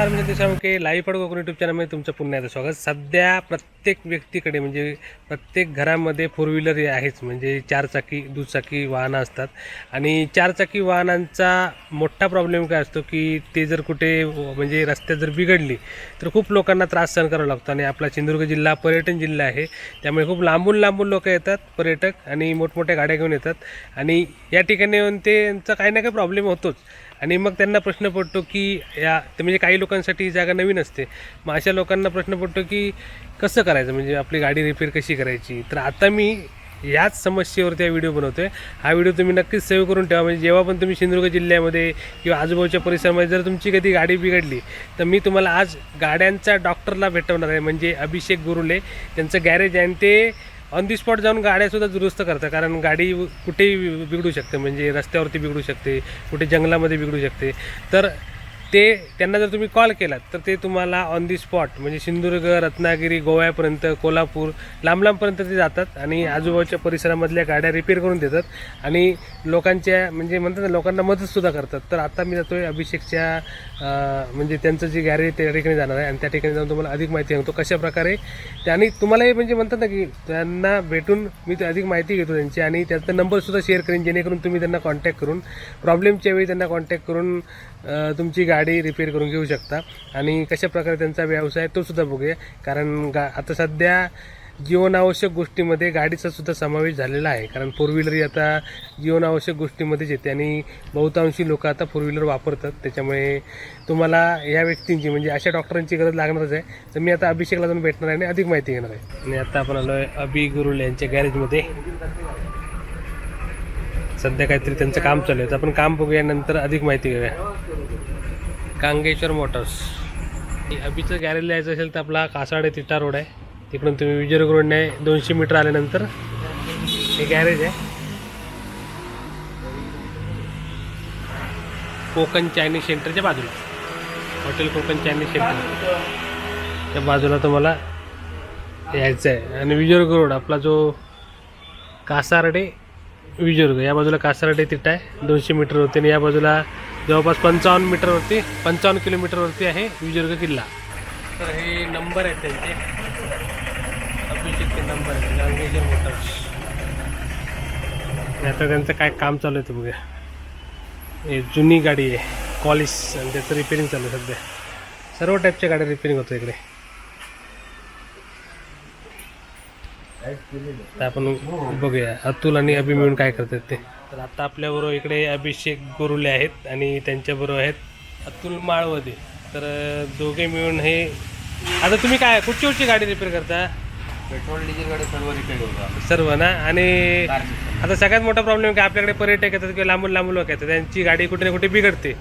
नमस्कार म्हणजे देशामुखे लाईव्ह पड कोकण यूट्यूब चॅनलमध्ये तुमचं पुन्हा एकदा स्वागत. सध्या प्रत्येक व्यक्तीकडे म्हणजे प्रत्येक घरामध्ये फोर व्हीलर आहेच. म्हणजे चारचाकी दुचाकी वाहनं असतात. आणि चारचाकी वाहनांचा मोठा प्रॉब्लेम काय असतो की ते जर कुठे म्हणजे रस्त्यात जर बिघडली तर खूप लोकांना त्रास सहन करावा लागतो. आणि आपला सिंधुदुर्ग जिल्हा पर्यटन जिल्हा आहे. त्यामुळे खूप लांबून लांबून लोक येतात पर्यटक आणि मोठमोठ्या गाड्या घेऊन येतात. आणि या ठिकाणी येऊन त्यांचा काही ना काही प्रॉब्लेम होतोच. आणि मग त्यांना प्रश्न पडतो की या ते म्हणजे काही लोकांसाठी ही जागा नवीन असते. मग अशा लोकांना प्रश्न पडतो की कसं करायचं? म्हणजे आपली गाडी रिपेअर कशी करायची? तर आता मी याच समस्येवरती हा व्हिडिओ बनवतोय. हा व्हिडिओ तुम्ही नक्कीच सेव्ह करून ठेवा. म्हणजे जेव्हा पण तुम्ही सिंधुदुर्ग जिल्ह्यामध्ये किंवा आजूबाजूच्या परिसरामध्ये जर तुमची कधी गाडी बिघडली तर मी तुम्हाला आज गाड्यांचा डॉक्टरला भेटवणार आहे. म्हणजे अभिषेक गुरुले त्यांचं गॅरेज आहे आणि ते ऑन दी स्पॉट जाऊन गाड्यासुद्धा दुरुस्त करतात कारण गाडी कुठेही बिघडू शकते म्हणजे रस्त्यावरती बिघडू शकते कुठे जंगलामध्ये बिघडू शकते. तर ते त्यांना जर तुम्ही कॉल केलात तर ते तुम्हाला ऑन दी स्पॉट म्हणजे सिंधुदुर्ग रत्नागिरी गोव्यापर्यंत कोल्हापूर लांब लांबपर्यंत ते जातात आणि आजूबाजूच्या परिसरामधल्या गाड्या रिपेअर करून देतात आणि लोकांच्या म्हणजे म्हणतात ना लोकांना मदतसुद्धा करतात. तर आता मी जातो आहे अभिषेकच्या म्हणजे त्यांचं जे गॅरेज त्या ठिकाणी जाणार आहे आणि त्या ठिकाणी जाऊन तुम्हाला अधिक माहिती सांगतो कशा प्रकारे. ते- आणि तुम्हालाही म्हणजे म्हणतात ना की त्यांना भेटून मी अधिक माहिती घेतो त्यांची आणि त्यांचा नंबरसुद्धा शेअर करेन जेणेकरून तुम्ही त्यांना कॉन्टॅक्ट करून प्रॉब्लेमच्या वेळी त्यांना कॉन्टॅक्ट करून तुमची गाडी रिपेअर करून घेऊ शकता. आणि कशा प्रकारे त्यांचा व्यवसाय तो सुद्धा बघूया. कारण गा आता सध्या जीवनावश्यक गोष्टीमध्ये गाडीचा सुद्धा समावेश झालेला आहे. कारण फोर व्हीलर ही आता जीवनावश्यक गोष्टीमध्येच येते. आणि बहुतांशी लोक आता फोर व्हीलर वापरतात. त्याच्यामुळे तुम्हाला या व्यक्तींची म्हणजे अशा डॉक्टरांची गरज लागणारच आहे. तर मी आता अभिषेकला जाऊन भेटणार आहे आणि अधिक माहिती घेणार आहे. आणि आता आपण आलो आहे अभि गुरुल यांच्या गॅरेजमध्ये सध्या काहीतरी त्यांचं काम चालू आहे. तर आपण काम बघूया नंतर अधिक माहिती घेऊया. कांगेश्वर मोटर्स. अभिचं गॅरेज यायचं असेल तर आपला कासाडे तिटा रोड आहे. तिकडून तुम्ही विजय रोडने दोनशे मीटर आल्यानंतर हे गॅरेज आहे. कोकण चायनीज सेंटरच्या बाजूला. Hotel Konkan Chinese centre. त्या बाजूला तुम्हाला यायचं आहे आणि विजयदुर्ग रोड आपला जो कासारडे विजयदुर्ग या बाजूला कासारडे तिटा आहे दोनशे मीटर होते. आणि या बाजूला जवळपास पंचावन्न मीटरवरती पंचावन्न किलोमीटरवरती आहे विजयदुर्ग किल्ला. तर हे नंबर आहेत त्यांचे. अभिषेकचे नंबर आहेत. मोटर्स. आता त्यांचं काय काम चालू आहे ते बघूया. हे जुनी गाडी आहे कॉलिस आणि त्याचं रिपेअरिंग चालू आहे सध्या. सर्व टाईपच्या गाड्या रिपेअरिंग होतं इकडे. आपण बघूया अतुल आणि अभि मिळून काय करतात ते. तर आता आपल्याबरोबर इकडे अभिषेक गुरुले आहेत आणि त्यांच्याबरोबर आहेत अतुल माळवदे. तर दोघे मिळून हे आता तुम्ही काय कुठची कुठची गाडी रिपेअर करता? पेट्रोल डिझेल गाडी सर्व रिपेअर करतो आम्ही. सर्व ना आणि. आता सगळ्यात मोठा प्रॉब्लेम काय आपल्याकडे पर्यटक येतात किंवा लांबून लांबून लोक येतात. त्यांची गाडी कुठे ना कुठे बिघडते.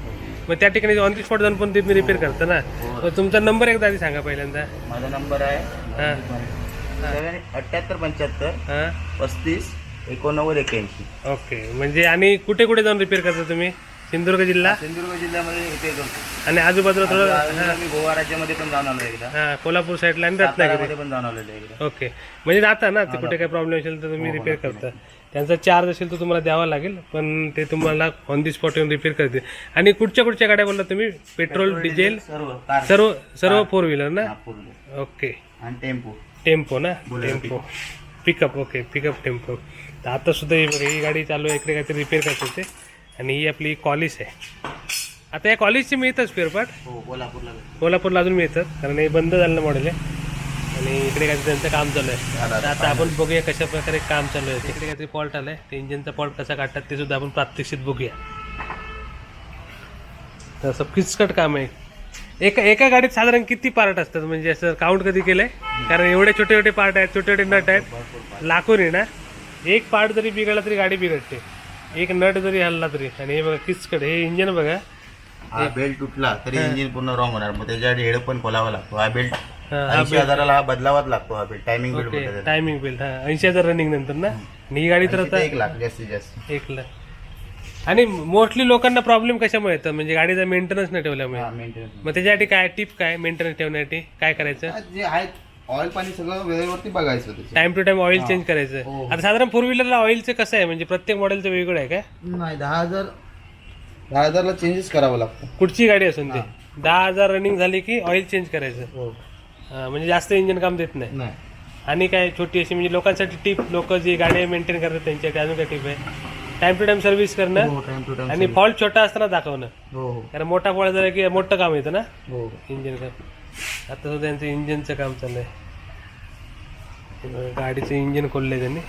मग त्या ठिकाणी ऑन दी स्पॉट जाऊन पण तुम्ही रिपेअर करता ना? मग तुमचा नंबर एकदा आधी सांगा पहिल्यांदा. माझा नंबर आहे हां. अठ्ठ्याहत्तर पंच्याहत्तर हां. पस्तीस एकोणनव्वद एक्याऐंशी ओके. म्हणजे आणि कुठे कुठे जाऊन रिपेअर करता तुम्ही? सिंधुदुर्ग जिल्हा? सिंधुदुर्ग जिल्ह्यामध्ये रिपेअर करतो आणि आजूबाजूला थोडं मी गोवा राज्यामध्ये पण जाऊन आलो एकदा. हां कोल्हापूर साईडला आणि रत्नागिरी. सातारामध्ये पण जाऊन आलेलो एकदा. ओके. म्हणजे जाता ना ते कुठे काही प्रॉब्लेम असेल तर तुम्ही रिपेअर करता. त्यांचा चार्ज असेल तर तुम्हाला द्यावा लागेल पण ते तुम्हाला ऑन दी स्पॉट येऊन रिपेअर करतील. आणि कुठच्या कुठच्या गाड्या बोलला तुम्ही? पेट्रोल डिझेल सर्व कार सर्व सर्व फोर व्हीलर ना? ओके आणि टेम्पो. टेम्पो ना? Tempo pickup okay pickup tempo तर आता सुद्धा ही बघा ही गाडी चालू आहे इकडे काहीतरी रिपेअर करत होते. आणि ही आपली कॉलेज आहे. आता या कॉलेजची मिळतात पार्ट हो कोल्हापूरला. कोल्हापूरला अजून मिळतात कारण हे बंद झालेलं मॉडेल आहे. आणि इकडे काहीतरी त्यांचं काम चालू आहे. आता आपण बघूया कशा प्रकारे काम चालू आहे. इकडे काहीतरी फॉल्ट आलाय. ते इंजिनचा फॉल्ट कसा काढतात ते सुद्धा आपण प्रात्यक्षित बघूया. तर असं किचकट काम आहे. एका एका गाडीत साधारण किती पार्ट असतात? म्हणजे असं काउंट कधी केलंय? कारण एवढे छोटे छोटे पार्ट आहेत छोटे छोटे नट आहेत. लाखोनी ना? एक पार्ट जरी बिघडला तरी गाडी बिघडते. एक नट जरी हल्ला तरी. आणि हे बघा किचकट. हे इंजिन बघा. हा बेल्ट तुटला तरी इंजिन पूर्ण रॉंग होणार. मग त्याच्यासाठी हेड पण खोलावा लागतो. हा बेल्ट ऐंशी हजाराला हा बदलावाच लागतो हा belt timing belt timing bill हा ऐंशी हजार रनिंग नंतर ना? आणि ही गाडी तर. आता एक लाख जास्तीत जास्त. एक लाख. आणि मोस्टली लोकांना प्रॉब्लेम कशामुळे येतात म्हणजे गाडीचा मेंटेनन्स नाही ठेवल्यामुळे. मग त्याच्यासाठी काय टिप काय? मेंटेनन्स ठेवण्यासाठी काय करायचं? जे आहेत ऑइल पाणी सगळं वेळेवरती बघायचं त्याचं time to time oil change करायचं. हो. आता साधारण फोर व्हीलरला ऑइलचं कसं आहे? म्हणजे प्रत्येक मॉडेलचं वेगळं आहे काय? नाही दहा हजार दहा हजारला चेंजेस करावं लागतं. कुठची गाडी असून ते? दहा हजार रनिंग झाली की ऑइल चेंज करायचं? हो. हा, म्हणजे जास्त इंजिन काम देत नाही. नाही. आणि काय छोटी अशी म्हणजे लोकांसाठी टिप लोक जी गाडी मेंटेन करतात त्यांच्यासाठी अजून काय टिप आहे. टाइम टू टाइम सर्व्हिस करणं हो टाइम टू टाइम आणि फॉल्ट छोटा असताना दाखवणं. हो कारण मोठा फॉल्ट झाला की मोठं काम येतं ना? हो. इंजिन काम आता सुद्धा त्यांचं इंजिनचं काम चालू आहे हे गाडीचं इंजिन खोललंय त्यांनी.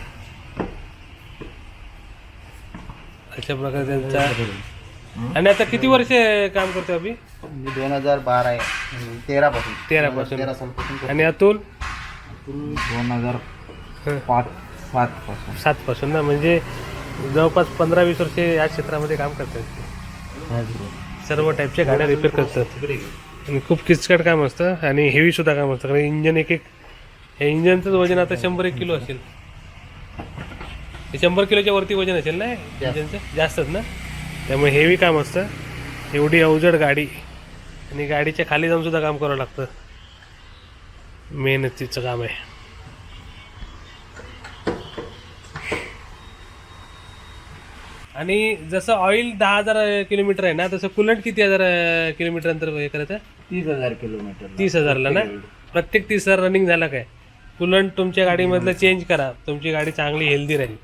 अशा प्रकारे त्यांचा आणि आता किती वर्ष काम करतो अभि? मी दोन हजार बारा आहे. तेरा पासून तेरा पासून. तेरा सालपासून. आणि अतुल? दोन हजार हं, पाच सात पासून सात पासून ना? म्हणजे जवळपास पंधरा वीस वर्ष या क्षेत्रामध्ये काम करतात सर्व टाईपच्या गाड्या रिपेअर करतात आणि खूप किचकट काम असतं आणि हेवी सुद्धा काम असतं. कारण इंजन एक एक हे इंजनचंच वजन आता शंभर एक किलो असेल. हे शंभर किलोच्या वरती वजन असेल ना इंजनचं? जास्तच ना? त्यामुळे हेवी काम असतं. एवढी अवजड गाडी. आणि गाडीच्या खाली जाऊन सुद्धा काम करावं लागतं. मेहनतीचं काम आहे. आणि जसं ऑइल दहा हजार किलोमीटर आहे ना तसं कुलंट किती हजार किलोमीटर अंतर हे करायचं तीस हजार किलोमीटर तीस हजारला ना? प्रत्येक तीस हजार रनिंग झाला काय? कुलंट तुमच्या गाडीमधलं चेंज करा. तुमची गाडी चांगली हेल्दी राहील.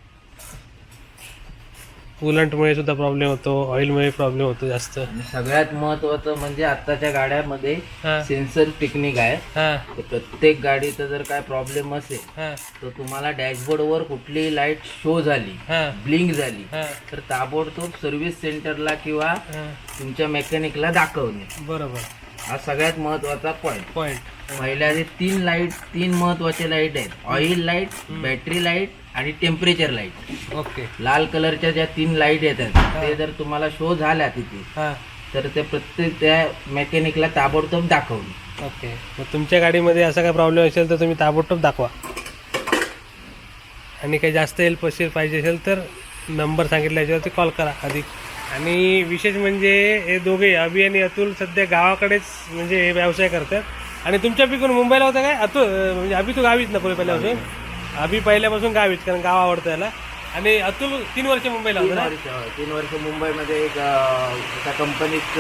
कुलंटमुळे सुद्धा प्रॉब्लेम होतो ऑइलमुळे प्रॉब्लेम होतो जास्त. सगळ्यात महत्वाचं म्हणजे आताच्या गाड्यामध्ये हां. सेन्सर टेक्निक आहे. हां. तर प्रत्येक गाडीचा जर काय प्रॉब्लेम असेल हां. तर तुम्हाला डॅशबोर्डवर कुठलीही लाइट शो झाली हां. ब्लिंक झाली हां. तर ताबडतोब सर्व्हिस सेंटरला किंवा हां. तुमच्या मेकॅनिकला दाखवणे. बरोबर. हा सगळ्यात महत्त्वाचा पॉईंट पॉईंट पहिल्या जे तीन लाइट तीन महत्त्वाचे लाइट आहेत. ऑइल लाइट बॅटरी लाइट आणि टेम्परेचर लाइट ओके लाल कलरच्या ज्या तीन लाइट येतात ते जर तुम्हाला शो झाल्या तिथे हां. तर ते प्रत्येक त्या मेकॅनिकला ताबडतोब दाखवणे ओके मग तुमच्या गाडीमध्ये असा काय प्रॉब्लेम असेल तर तुम्ही ताबडतोब दाखवा. आणि काही जास्त हेल्प असेल पाहिजे असेल तर नंबर सांगितला याच्यावरती कॉल करा. अधिक आणि विशेष म्हणजे हे दोघे अभि आणि अतुल सध्या गावाकडेच म्हणजे हे व्यवसाय करतात. आणि तुमच्या पिकून मुंबईला होता काय? अतुल अं, म्हणजे अभि तू गावीच नको पहिल्यापासून. अभि पहिल्यापासून गावीच कारण गाव आवडतं याला. आणि अतुल तीन वर्ष मुंबईला तीन होता वर्ष तीन वर्ष मुंबईमध्ये एक अं, एका कंपनीत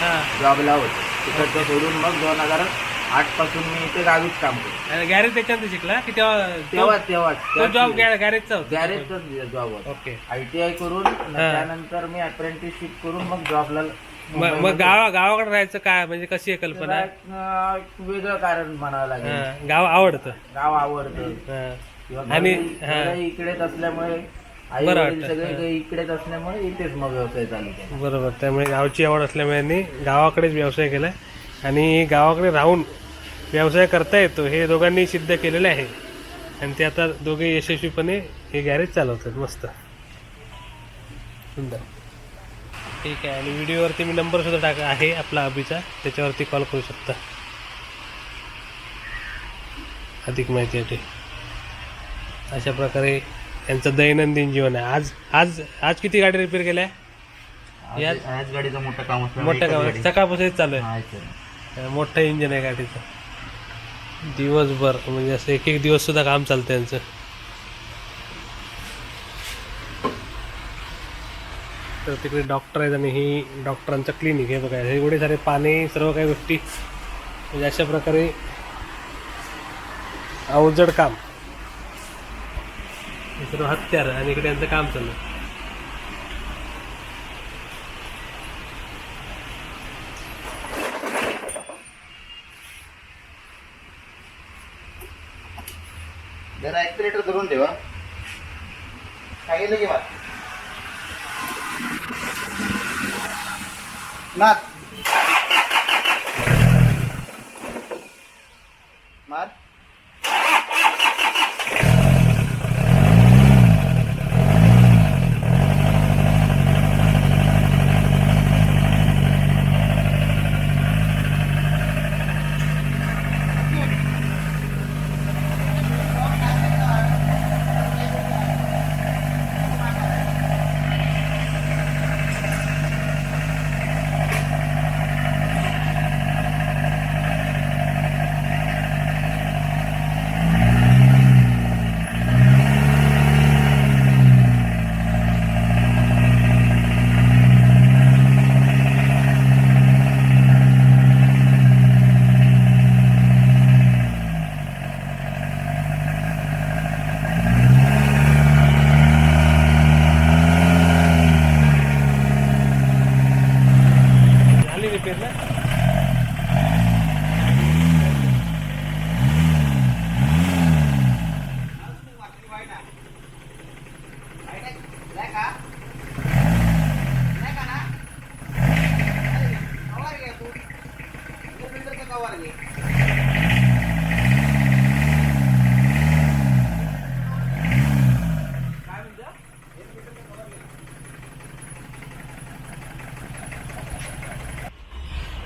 हां. जॉबला होतो. तिकडचं सोडून मग दोन हजार आठपासून मी इथे गावीच काम करतो. गॅरेज त्याच्यानंतर शिकला? की तेव्हा तेव्हा तेव्हा जॉब गॅरेजचा होता. गॅरेजचाच जॉब होता. ओके आय टी आय करून त्यानंतर मी अप्रेंटिसशिप करून मग जॉबला मग मग गावा गावाकडे राहायचं काय? म्हणजे कशी आहे कल्पना? वेगळं कारण म्हणावं लागेल. हां, गाव आवडतं. गाव आवडतं. हां. किंवा आणि- घरी- हा. घरी इकडेच असल्यामुळे आई बरं वडील वाटतं, सगळे इकडेच असल्यामुळे इथेच मग व्यवसाय चालू केला. बरोबर. त्यामुळे गावची आवड असल्यामुळे यांनी गावाकडेच व्यवसाय केला. आणि गावाकडे राहून व्यवसाय करता येतो हे दोघांनी सिद्ध केलेलं आहे. आणि ते आता दोघे यशस्वीपणे हे गॅरेज चालवतात मस्त. सुंदर. ठीक आहे आणि व्हिडिओवरती मी नंबर सुद्धा टाका आहे आपला अभिचा त्याच्यावरती कॉल करू शकता. अधिक माहितीसाठी अशा प्रकारे यांचं दैनंदिन जीवन आहे. आज आज आज किती गाडी रिपेअर केल्या? आज- गाडीचं मोठं काम मोठ्या गावात सकाळपासून चालू आहे. मोठं इंजिन आहे गाडीचं. दिवसभर म्हणजे असं एक एक दिवस सुद्धा काम चालतं यांचं तर तिकडे डॉक्टर आहेत आणि ही डॉक्टरांचं क्लिनिक हे बघा. हे एवढे सारे पाणी सर्व काही गोष्टी. म्हणजे अशा प्रकारे अवजड काम. सर्व हत्यार आणि इकडे यांचं काम चालू जरा ॲक्सिलेटर धरून ठेवा. सांगितलं की मला मार. मार.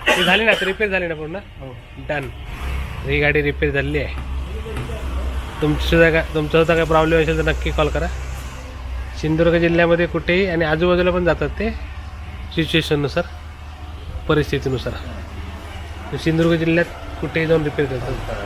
ती झाली ना रिपेअर झाली ना पूर्ण? हो डन ही गाडी रिपेअर झालेली आहे. तुमची सुद्धा काय तुमचा सुद्धा काय प्रॉब्लेम असेल तर नक्की कॉल करा. सिंधुदुर्ग जिल्ह्यामध्ये कुठेही आणि आजूबाजूला पण जातात ते सिच्युएशननुसार परिस्थितीनुसार. सिंधुदुर्ग जिल्ह्यात कुठेही जाऊन रिपेअर करतात.